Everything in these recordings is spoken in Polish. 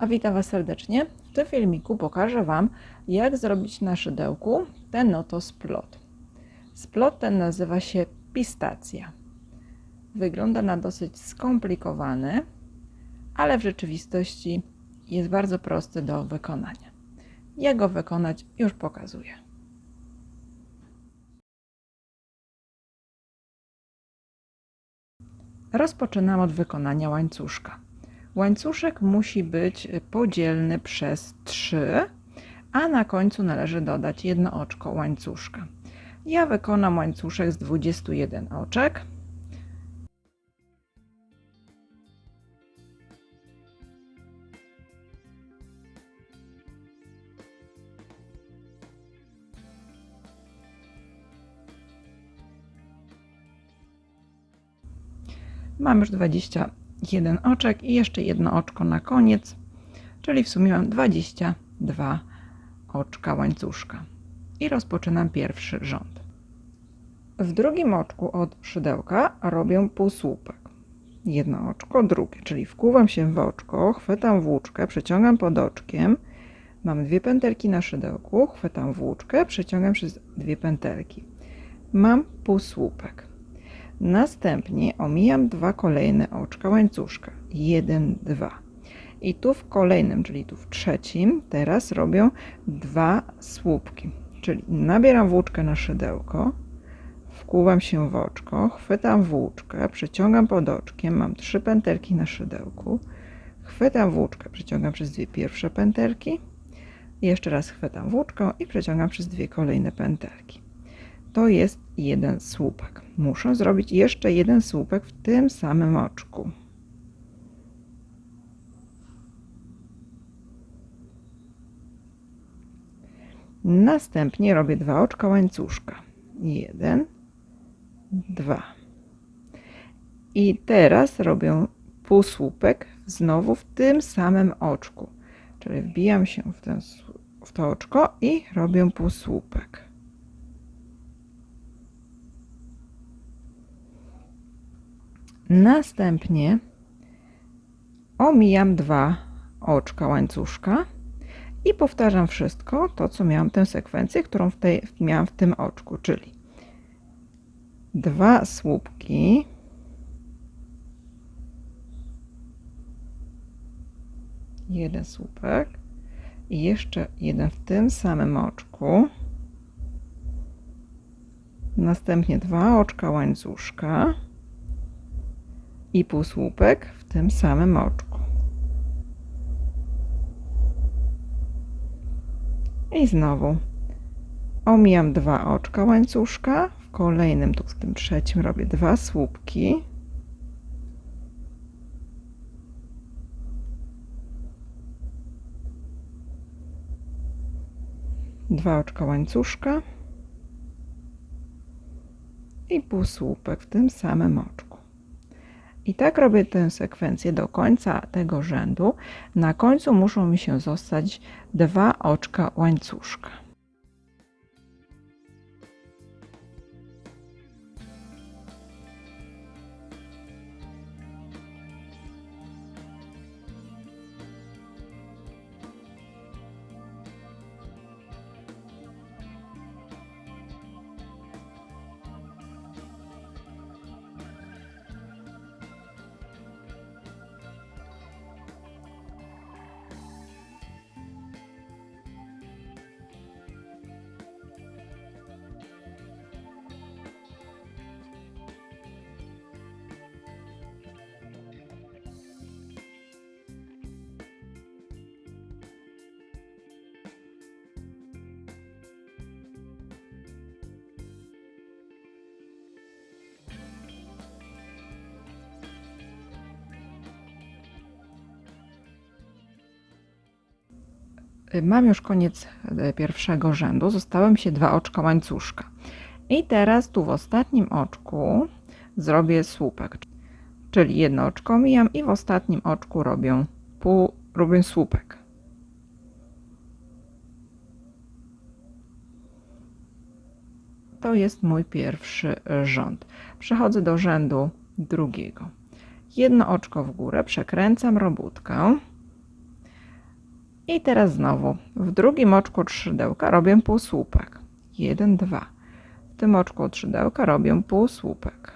A witam Was serdecznie. W tym filmiku pokażę Wam, jak zrobić na szydełku ten oto splot. Splot ten nazywa się pistacja. Wygląda na dosyć skomplikowany, ale w rzeczywistości jest bardzo prosty do wykonania. Jak go wykonać już pokazuję. Rozpoczynam od wykonania łańcuszka. Łańcuszek musi być podzielny przez 3, a na końcu należy dodać jedno oczko łańcuszka. Ja wykonam łańcuszek z 21 oczek. Mam już 21 oczek i jeszcze jedno oczko na koniec, czyli w sumie mam 22 oczka łańcuszka. I rozpoczynam pierwszy rząd. W drugim oczku od szydełka robię półsłupek. Jedno oczko, drugie, czyli wkuwam się w oczko, chwytam włóczkę, przeciągam pod oczkiem, mam dwie pętelki na szydełku, chwytam włóczkę, przeciągam przez dwie pętelki. Mam półsłupek. Następnie omijam dwa kolejne oczka łańcuszka. Jeden, dwa. I tu w kolejnym, czyli tu w trzecim, teraz robię dwa słupki. Czyli nabieram włóczkę na szydełko, wkuwam się w oczko, chwytam włóczkę, przeciągam pod oczkiem, mam trzy pętelki na szydełku, chwytam włóczkę, przeciągam przez dwie pierwsze pętelki, jeszcze raz chwytam włóczkę i przeciągam przez dwie kolejne pętelki to jest jeden słupek. Muszę zrobić jeszcze jeden słupek w tym samym oczku. Następnie robię dwa oczka łańcuszka. Jeden, dwa. I teraz robię półsłupek znowu w tym samym oczku. Czyli wbijam się w, ten, w to oczko i robię półsłupek. Następnie omijam dwa oczka łańcuszka i powtarzam wszystko to, co miałam tę sekwencję, którą w tej, miałam w tym oczku, czyli dwa słupki, jeden słupek i jeszcze jeden w tym samym oczku, następnie dwa oczka łańcuszka, i półsłupek w tym samym oczku. I znowu omijam dwa oczka łańcuszka, w kolejnym, tu w tym trzecim robię dwa słupki. Dwa oczka łańcuszka i półsłupek w tym samym oczku. I tak robię tę sekwencję do końca tego rzędu. Na końcu muszą mi się zostać dwa oczka łańcuszka. Mam już koniec e, pierwszego rzędu. Zostały mi się dwa oczka łańcuszka. I teraz tu w ostatnim oczku zrobię słupek. Czyli jedno oczko mijam i w ostatnim oczku robię pół, robię słupek. To jest mój pierwszy rząd. Przechodzę do rzędu drugiego. Jedno oczko w górę, przekręcam robótkę I teraz znowu w drugim oczku od szydełka robię półsłupek. 1, 2. W tym oczku od szydełka robię półsłupek.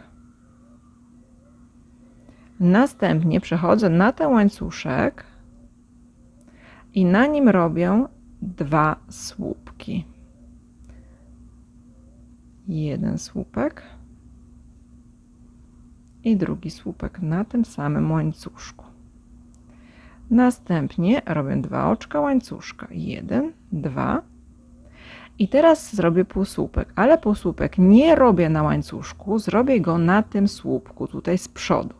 Następnie przechodzę na ten łańcuszek i na nim robię dwa słupki. Jeden słupek i drugi słupek na tym samym łańcuszku. Następnie robię dwa oczka łańcuszka. Jeden, dwa. I teraz zrobię półsłupek, ale półsłupek nie robię na łańcuszku, zrobię go na tym słupku, tutaj z przodu.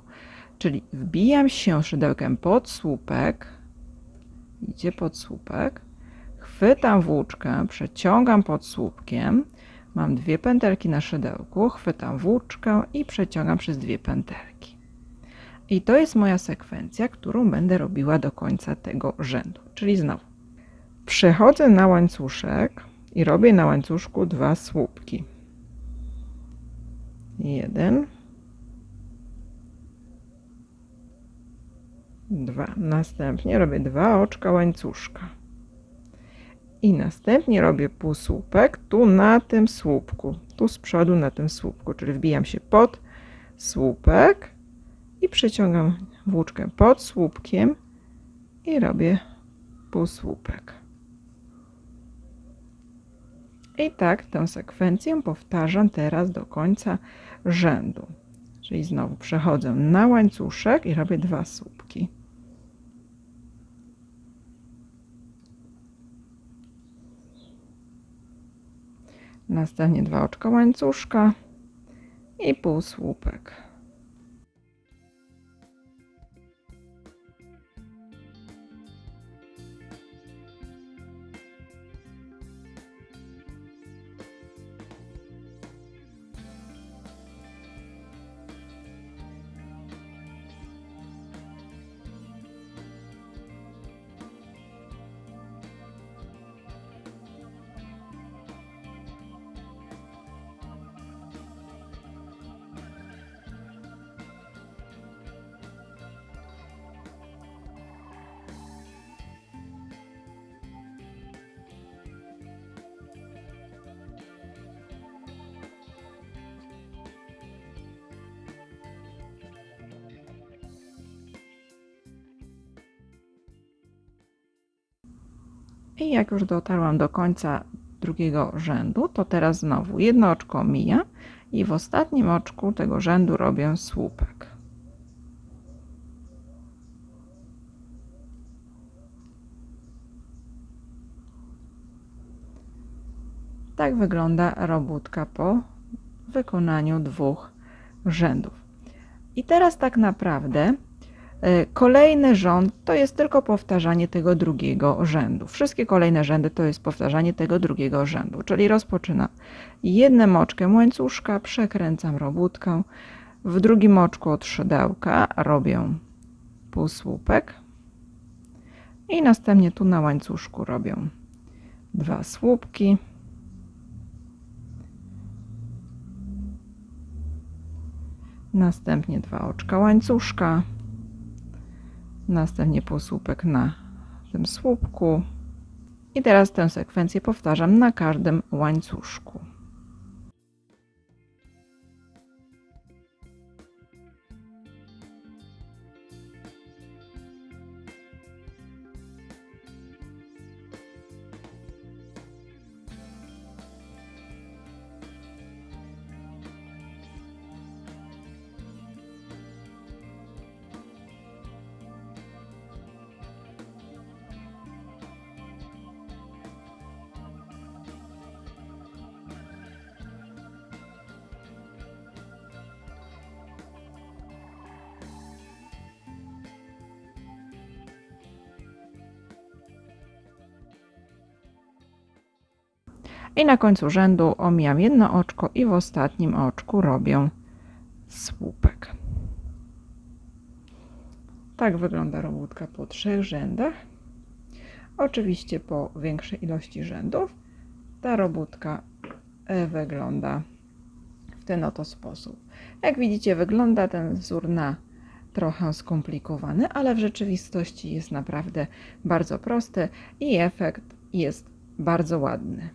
Czyli wbijam się szydełkiem pod słupek, idzie pod słupek, chwytam włóczkę, przeciągam pod słupkiem, mam dwie pętelki na szydełku, chwytam włóczkę i przeciągam przez dwie pętelki. I to jest moja sekwencja, którą będę robiła do końca tego rzędu. Czyli znowu przechodzę na łańcuszek i robię na łańcuszku dwa słupki. Jeden, dwa. Następnie robię dwa oczka łańcuszka. I następnie robię półsłupek tu na tym słupku, tu z przodu na tym słupku, czyli wbijam się pod słupek i przeciągam włóczkę pod słupkiem i robię półsłupek. I tak tę sekwencję powtarzam teraz do końca rzędu. Czyli znowu przechodzę na łańcuszek i robię dwa słupki. Następnie dwa oczka łańcuszka i półsłupek. I jak już dotarłam do końca drugiego rzędu, to teraz znowu jedno oczko mija i w ostatnim oczku tego rzędu robię słupek. Tak wygląda robótka po wykonaniu dwóch rzędów. I teraz tak naprawdę kolejny rząd to jest tylko powtarzanie tego drugiego rzędu. Wszystkie kolejne rzędy to jest powtarzanie tego drugiego rzędu, czyli rozpoczynam jednym oczkiem łańcuszka, przekręcam robótkę, w drugim oczku od szydełka robię półsłupek i następnie tu na łańcuszku robię dwa słupki. Następnie dwa oczka łańcuszka następnie półsłupek na tym słupku i teraz tę sekwencję powtarzam na każdym łańcuszku. I na końcu rzędu omijam jedno oczko i w ostatnim oczku robię słupek. Tak wygląda robótka po trzech rzędach. Oczywiście po większej ilości rzędów ta robótka e, wygląda w ten oto sposób. Jak widzicie wygląda ten wzór na trochę skomplikowany, ale w rzeczywistości jest naprawdę bardzo prosty i efekt jest bardzo ładny.